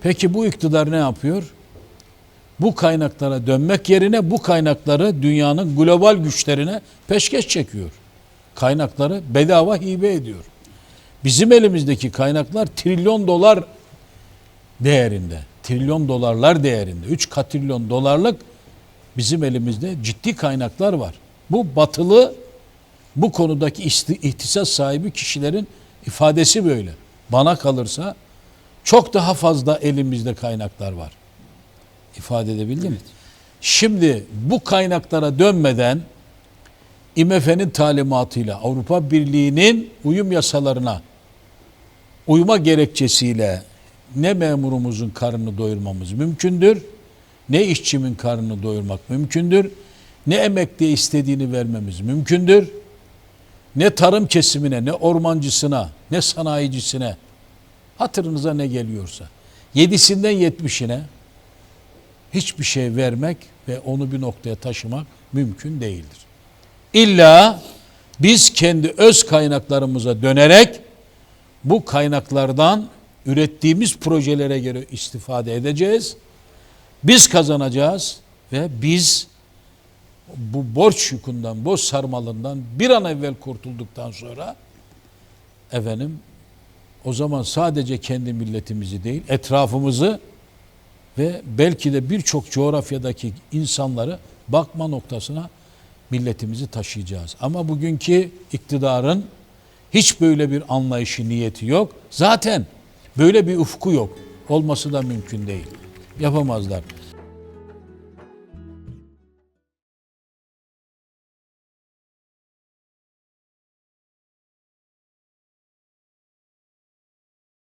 Peki bu iktidar ne yapıyor? Bu kaynaklara dönmek yerine bu kaynakları dünyanın global güçlerine peşkeş çekiyor. Kaynakları bedava hibe ediyor. Bizim elimizdeki kaynaklar trilyon dolar değerinde. Trilyon dolarlar değerinde. 3 katrilyon dolarlık bizim elimizde ciddi kaynaklar var. Bu batılı bu konudaki ihtisas sahibi kişilerin ifadesi böyle. Bana kalırsa çok daha fazla elimizde kaynaklar var. İfade edebildim mi? Şimdi bu kaynaklara dönmeden IMF'nin talimatıyla Avrupa Birliği'nin uyum yasalarına uyma gerekçesiyle ne memurumuzun karnını doyurmamız mümkündür, ne işçimin karnını doyurmak mümkündür, ne emekliye istediğini vermemiz mümkündür, ne tarım kesimine, ne ormancısına, ne sanayicisine, hatırınıza ne geliyorsa, yedisinden yetmişine hiçbir şey vermek ve onu bir noktaya taşımak mümkün değildir. İlla biz kendi öz kaynaklarımıza dönerek bu kaynaklardan ürettiğimiz projelere göre istifade edeceğiz. Biz kazanacağız ve biz bu borç yükünden, borç sarmalından bir an evvel kurtulduktan sonra efendim o zaman sadece kendi milletimizi değil etrafımızı ve belki de birçok coğrafyadaki insanları bakma noktasına milletimizi taşıyacağız. Ama bugünkü iktidarın hiç böyle bir anlayışı, niyeti yok. Zaten böyle bir ufku yok. Olması da mümkün değil. Yapamazlar.